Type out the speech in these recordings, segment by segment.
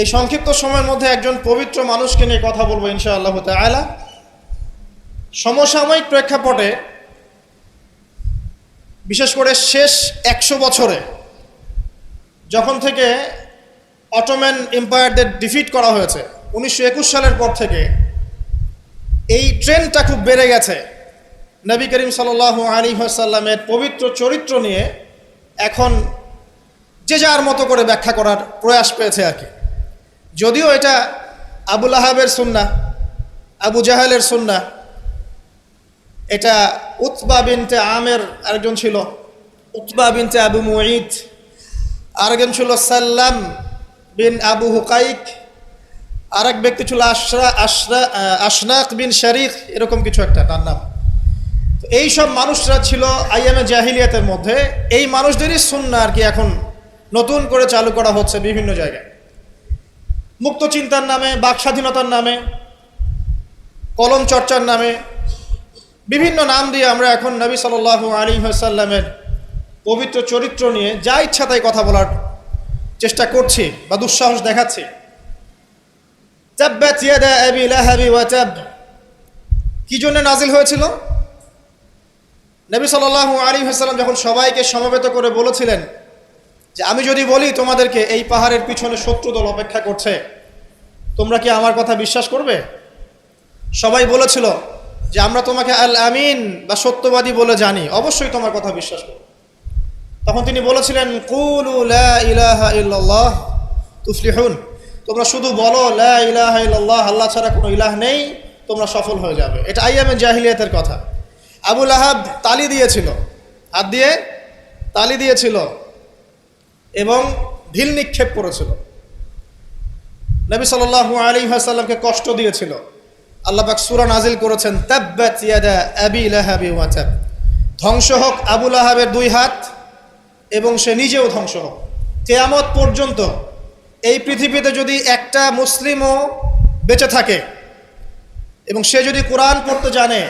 এই সংক্ষিপ্ত সময়ের মধ্যে একজন পবিত্র মানুষকে নিয়ে কথা বলব ইনশা আল্লাহ তালা সমসাময়িক প্রেক্ষাপটে, বিশেষ করে শেষ একশো বছরে, যখন থেকে অটোম্যান এম্পায়ারদের ডিফিট করা হয়েছে, উনিশশো একুশ সালের পর থেকে, এই ট্রেন্ডটা খুব বেড়ে গেছে। নবী করিম সাল আলী সাল্লামের পবিত্র চরিত্র নিয়ে এখন যে যার মতো করে ব্যাখ্যা করার প্রয়াস পেয়েছে আর কি। যদিও এটা আবুল আহাবের সুন্না আবু জাহালের সুন্না এটা উতবা বিনতে আমের আরেকজন ছিল, উতবা বিনতে আবু মুঈদ, আরেকজন ছিল সাল্লাম বিন আবু হুকাইক, আরেক ব্যক্তি ছিল আশরা আশরা আশনাক বিন শরিক এরকম কিছু একটা তার নাম। এই সব মানুষরা ছিল আইএমএ জাহিলিয়াতের মধ্যে, এই মানুষদেরই সুন্না আর কি এখন নতুন করে চালু করা হচ্ছে বিভিন্ন জায়গায়। মুক্ত চিন্তার নামে, বাক স্বাধীনতার নামে, কলম চর্চার নামে, বিভিন্ন নাম দিয়ে আমরা এখন নবী সাল আলী সাল্লামের পবিত্র চরিত্র নিয়ে যা ইচ্ছা তাই কথা বলার চেষ্টা করছি বা দুঃসাহস দেখাচ্ছি। কি জন্য নাজিল হয়েছিল? নবী সাল্লাল্লাহু আলী হাসাল্লাম যখন সবাইকে সমবেত করে বলেছিলেন যে আমি যদি বলি তোমাদেরকে এই পাহাড়ের পিছনে শত্রু দল অপেক্ষা করছে, তোমরা কি আমার কথা বিশ্বাস করবে? সবাই বলেছিল যে আমরা তোমাকে আল আমিন বা সত্যবাদী বলে জানি, অবশ্যই তোমার কথা বিশ্বাস করব। তখন তিনি বলেছিলেন, কুলু তুফলিহুন। তোমরা শুধু বলো, লা আল্লাহ ছাড়া কোনো ইলাহ নেই, তোমরা সফল হয়ে যাবে। এটা আইয়ামে জাহিলিয়াতের কথা। আবুল আহাব তালি দিয়েছিল। হাত দিয়ে তালি দিয়েছিল। এবং ঢিল নিক্ষেপ করেছিল। নবী সাল্লাল্লাহু আলী সাল্লামকে কষ্ট দিয়েছিল। আল্লাহ পাক সূরা নাজিল করেছেন ধ্বংস হোক আবুল আহাবের দুই হাত, এবং সে নিজেও ধ্বংস হোক। কেয়ামত পর্যন্ত এই পৃথিবীতে যদি একটা মুসলিমও বেঁচে থাকে, এবং সে যদি কোরআন পড়তে জানে,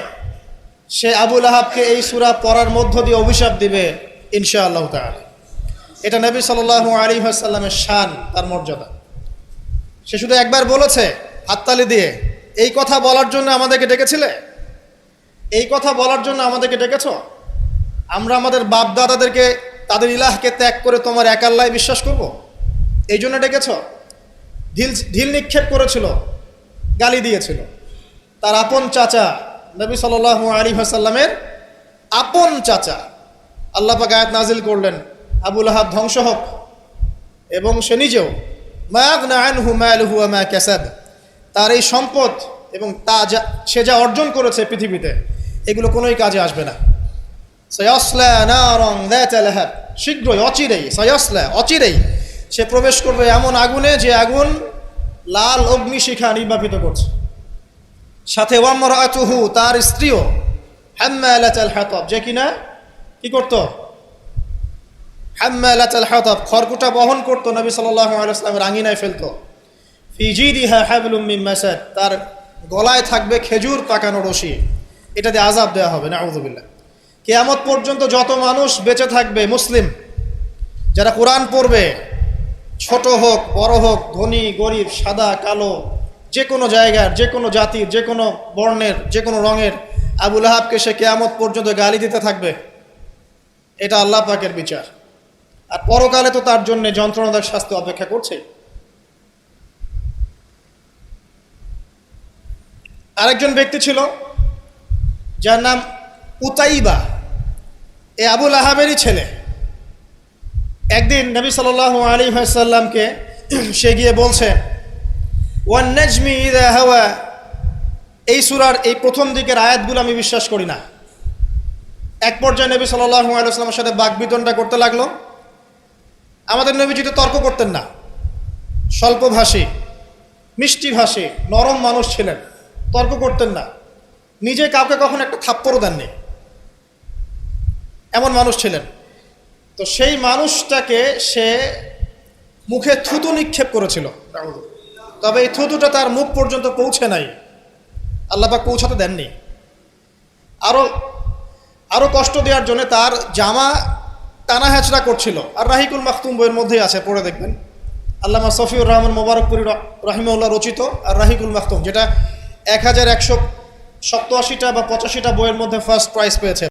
সে আবুল আহাবকে এই সুরা পড়ার মধ্য দিয়ে অভিশাপ দিবে ইনশা আল্লাহ তাআলা। এটা নবী সাল্লাল্লাহু আলী সাল্লামের শান, তার মর্যাদা। সে শুধু একবার বলেছে, হাততালি দিয়ে, এই কথা বলার জন্য আমাদেরকে ডেকেছিলে? এই কথা বলার জন্য আমাদেরকে ডেকেছ? আমরা আমাদের বাপ দাদাদেরকে তাদের ইলাহকে ত্যাগ করে তোমার এক আল্লাহ বিশ্বাস করব? এই জন্য ডেকেছ? ঢিল ঢিল নিক্ষেপ করেছিল, গালি দিয়েছিল। তার আপন চাচা, নবী সাল আলী হাসাল্লামের আপন চাচা, আল্লাহ পাক আয়াত নাজিল করলেন। আবুল আহাব ধ্বংস হোক। এবং সে নিজেও তার এই সম্পদ এবং তা যা, সে যা অর্জন করেছে পৃথিবীতে, এগুলো কোনোই কাজে আসবে না। শীঘ্রই, অচিরেই, সয়সলা, অচিরেই সে প্রবেশ করবে এমন আগুনে যে আগুন লাল অগ্নিশিখা নির্বাপিত করছে। সাথে, ওয়ামরাতুহু, তার স্ত্রীও, হাম্মালাতাল হাতাব। যে কিনা, কি করত? হাম্মালাতাল হাতাব খড়কুটা বহন করত নবী সাল্লাল্লাহু আঙিনায় ফেলতো। ফিজিদিহা হাবলুম মিন মাসাদ, তার গলায় থাকবে খেজুর পাকানো রশি। এটা দিয়ে আজাব দেওয়া হবে না নাউযুবিল্লাহ কেয়ামত পর্যন্ত যত মানুষ বেঁচে থাকবে, মুসলিম, যারা কোরআন পড়বে, ছোট হোক, বড় হোক, ধনী, গরিব, সাদা, কালো যে কোনো জায়গার যে কোনো জাতির যে কোনো বর্ণের যে কোনো রঙের আবুল আহাবকে সে কেয়ামত পর্যন্ত গালি দিতে থাকবে। এটা আল্লাহ পাকের বিচার। আর পরকালে তো তার জন্য যন্ত্রণাদার শাস্তি অপেক্ষা করছে। আরেকজন ব্যক্তি ছিল, যার নাম উতাইবা। এ আবুল আহাবেরই ছেলে। একদিন নবী সাল আলী সাল্লামকে সে গিয়ে বলছে, ওয়ান নাজমি ইদা হাওয়া। এই সুরার এই প্রথম দিকের আয়াতগুলো আমি বিশ্বাস করি না। এক পর্যায়ে নবী সাল্লাল্লাহু আলাইহি ওয়াসাল্লামের সাথে বাকবিতণ্ডা করতে লাগল। আমাদের নবীজি তো তর্ক করতেন না স্বল্পভাষী মিষ্টিভাষী নরম মানুষ ছিলেন, তর্ক করতেন না, নিজে কাউকে কখন একটা থাপ্পড়ও দেননি। এমন মানুষ ছিলেন। তো সেই মানুষটাকে সে মুখে থুতু নিক্ষেপ করেছিল। তবে এই থুতুটা তার মুখ পর্যন্ত পৌঁছে নাই। আল্লাপাক পৌঁছাতে দেননি। আরও আরও কষ্ট দেওয়ার জন্য তার জামা টানা হ্যাচড়া করছিল। আর রাহিকুল মাখতুম বইয়ের মধ্যেই আছে, পড়ে দেখবেন। আল্লামা সফিউর রহমান মোবারকপুরি রাহিমউল্লাহ রচিত, আর রাহিকুল মাখতুম, যেটা এক হাজার একশো সপ্তআশিটা বা পঁচাশিটা বইয়ের মধ্যে ফার্স্ট প্রাইজ পেয়েছে।